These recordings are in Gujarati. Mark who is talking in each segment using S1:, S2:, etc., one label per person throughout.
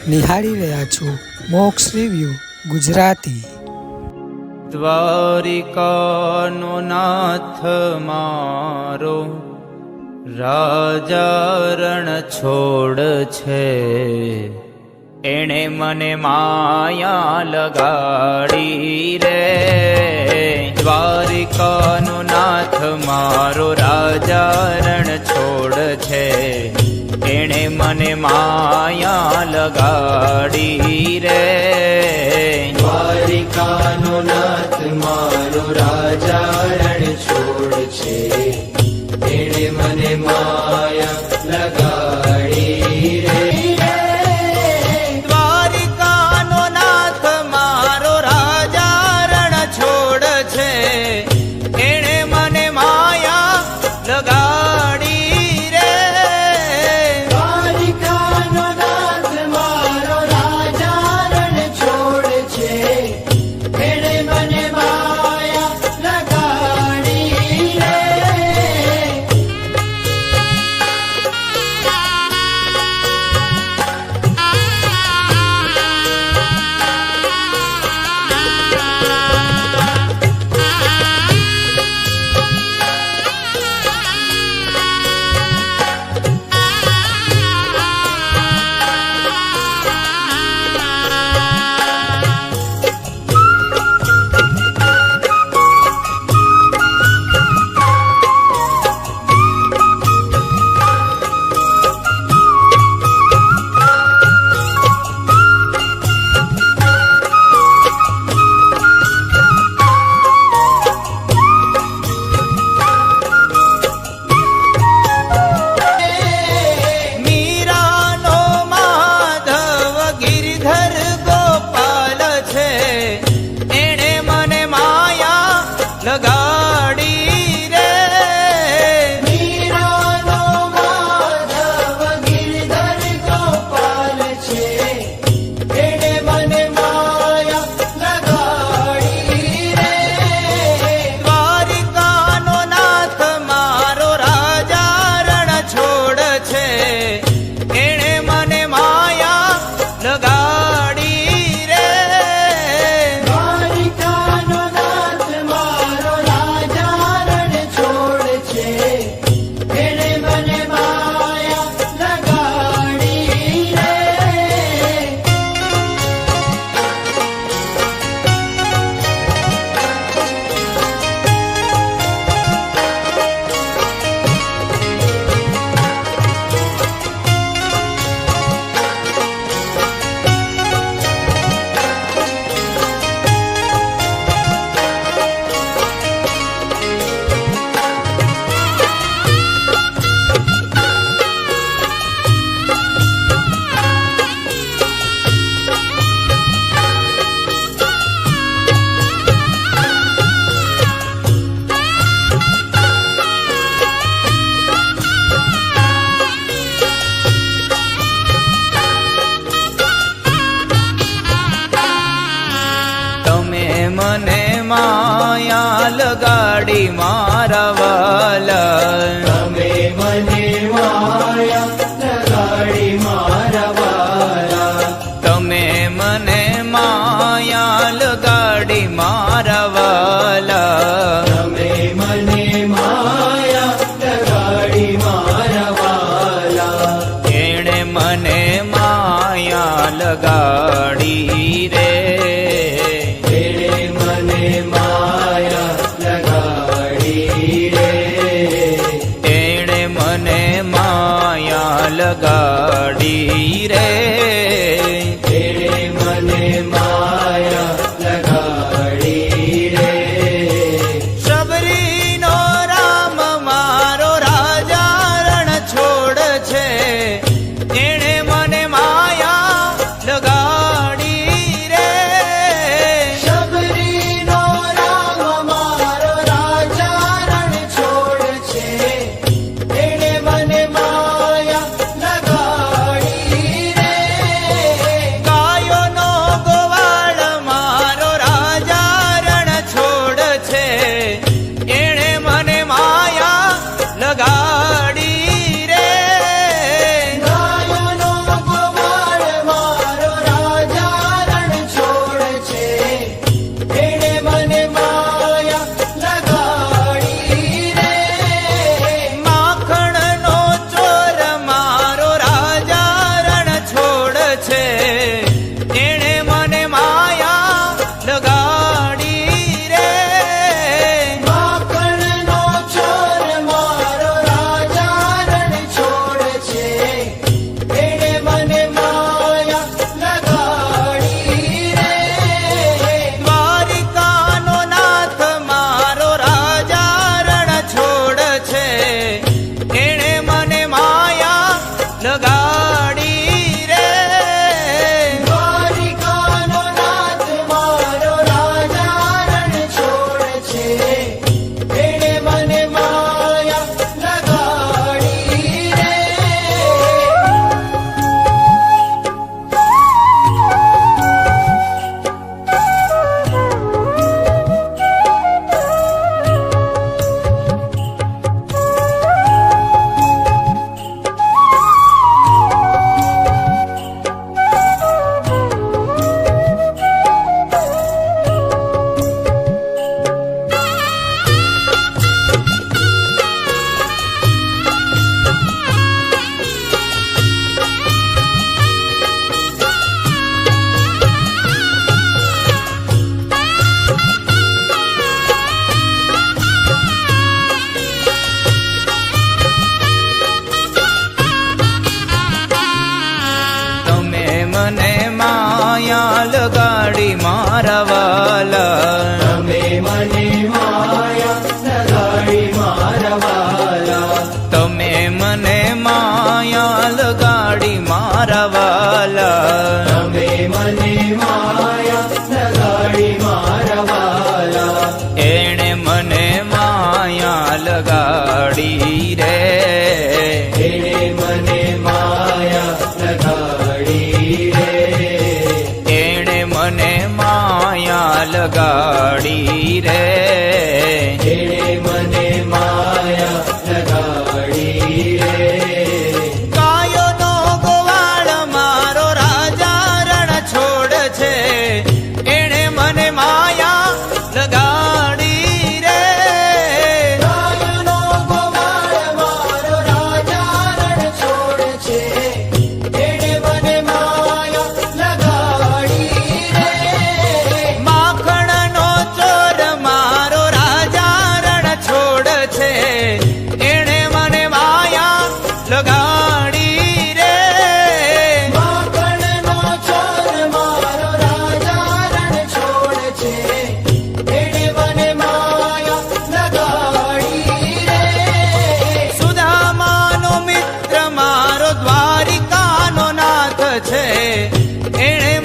S1: આપ નિહાળી રહ્યા છો. મોક્ષ રિવ્યુ, ગુજરાતી.
S2: દ્વારિકાનો નાથ મારો, રાજારણ છોડ છે. એણે મને માયા લગાડી રે. દ્વારિકાનો નાથ મારો, રાજારણ છોડ છે. એણે મને માયા લગાડી રે.
S3: દ્વારિકાનો નાથ મારો રાજા રણ છોડ છે લગાડી રે.
S2: મને માયા લગાડી રે.
S3: તેણે મને માયા લગાડી રે.
S2: એણે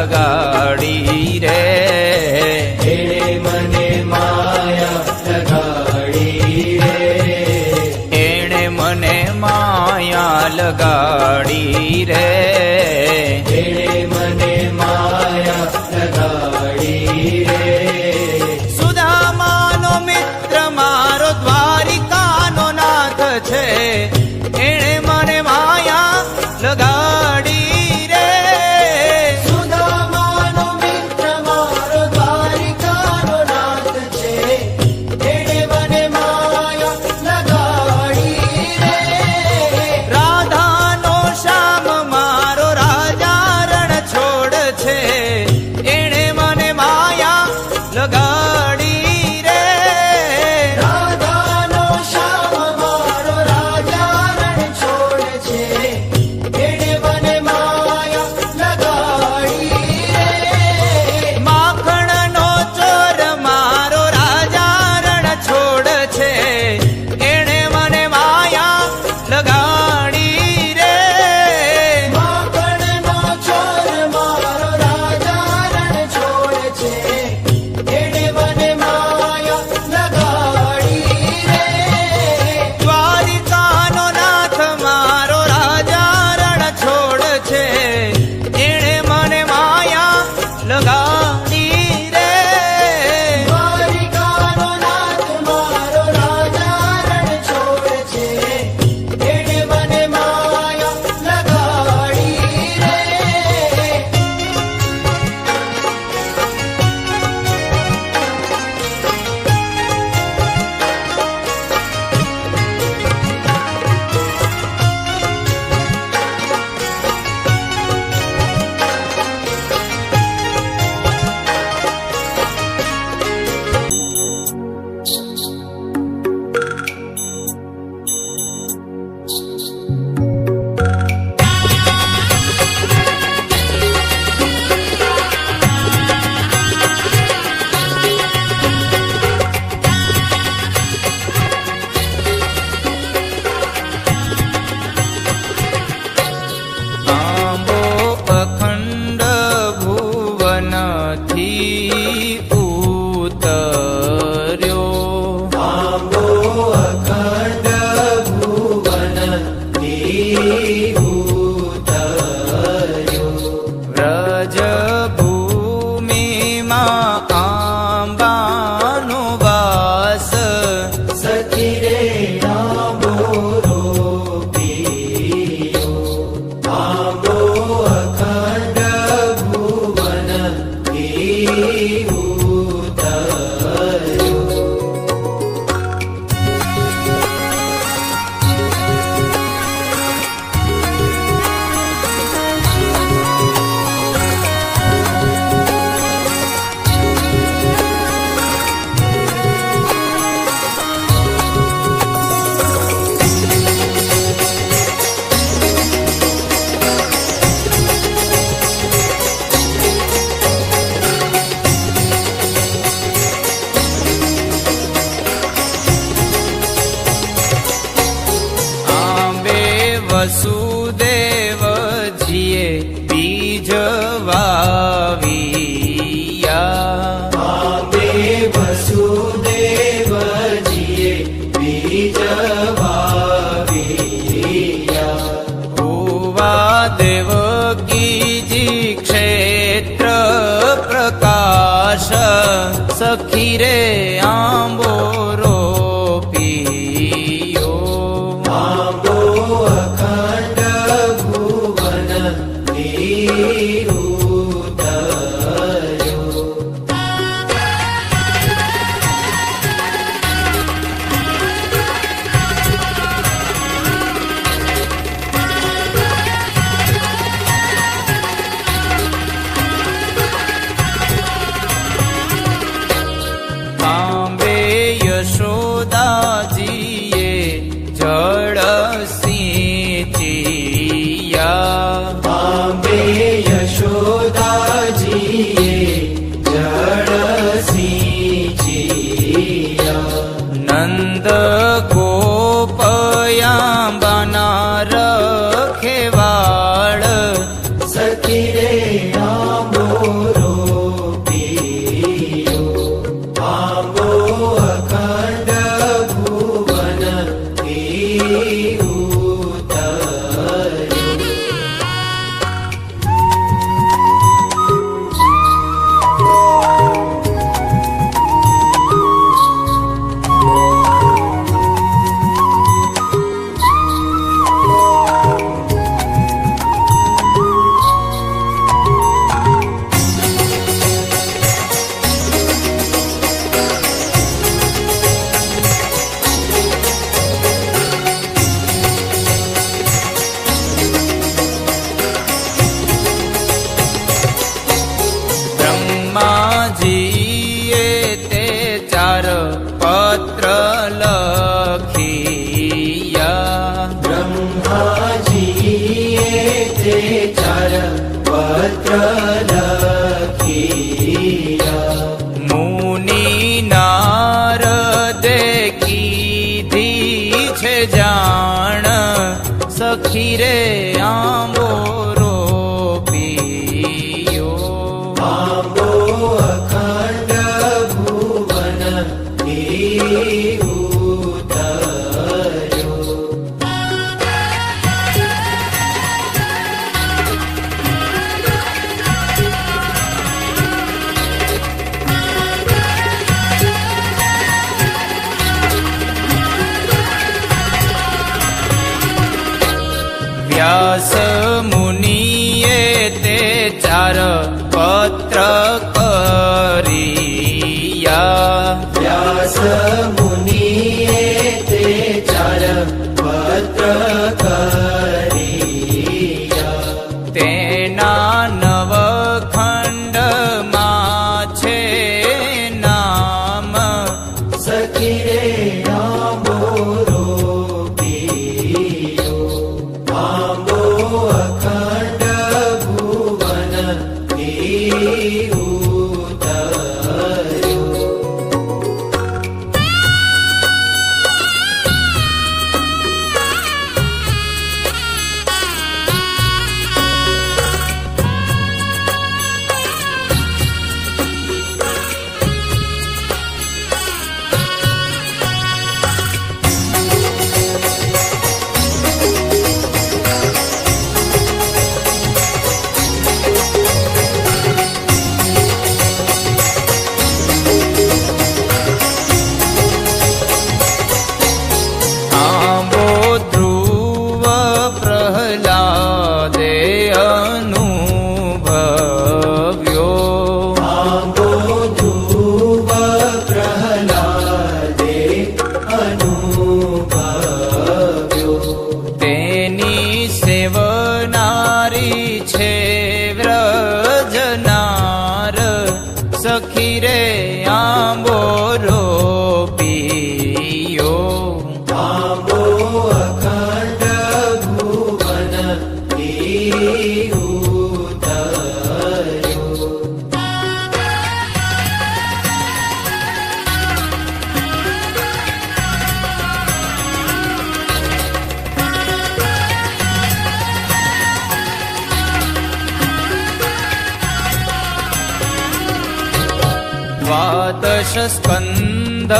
S2: લગાડી રે
S3: એણે મને માયા લગાડી રે
S2: એણે મને માયા લગાડી રે সাথী Thank you. च भूतौ द्वादशस्पन्द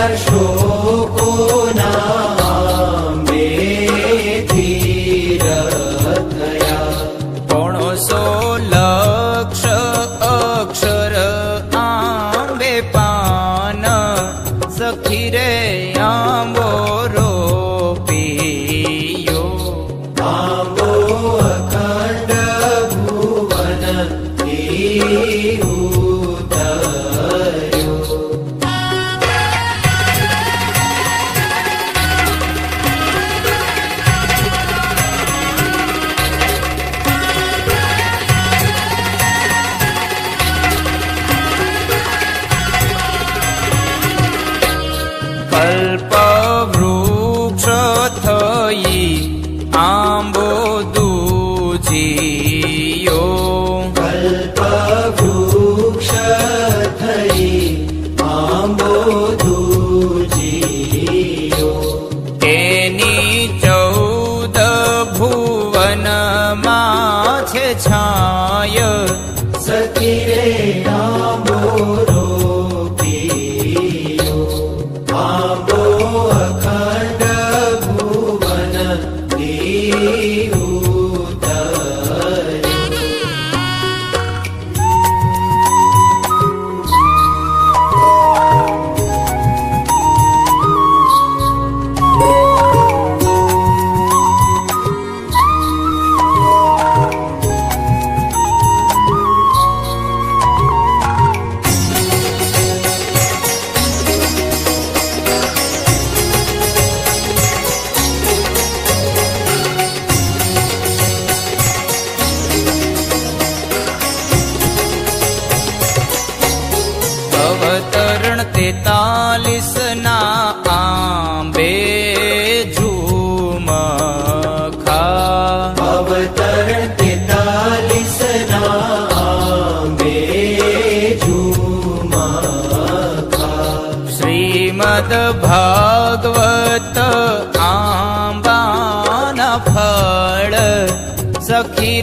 S3: বাংলার শোক। sí.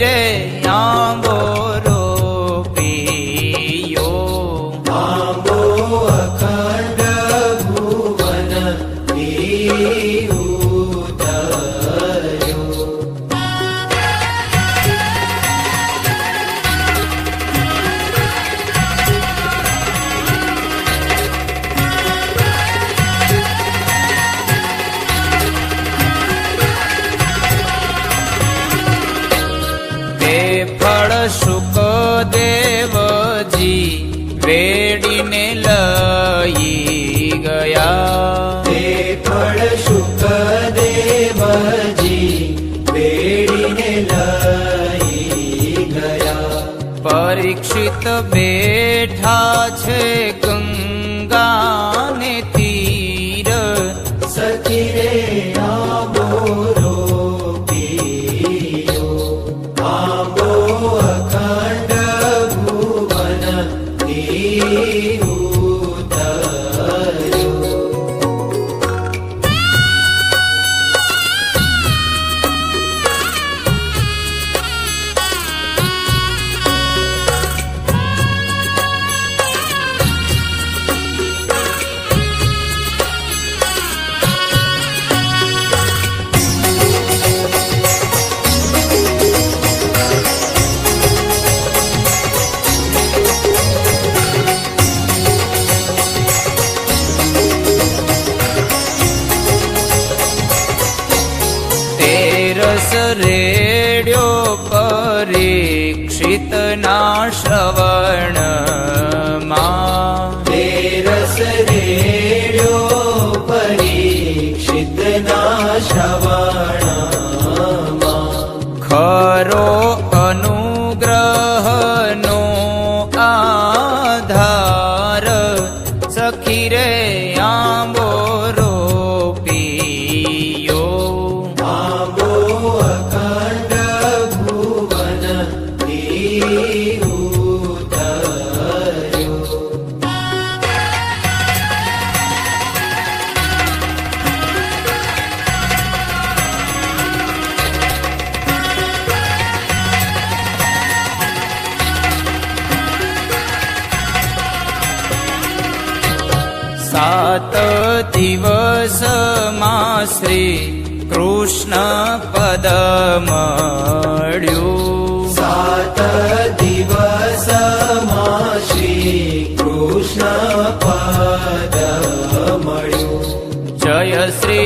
S3: রে कृष्ण
S2: पददिवसमा श्री कृष्णपदो जय श्री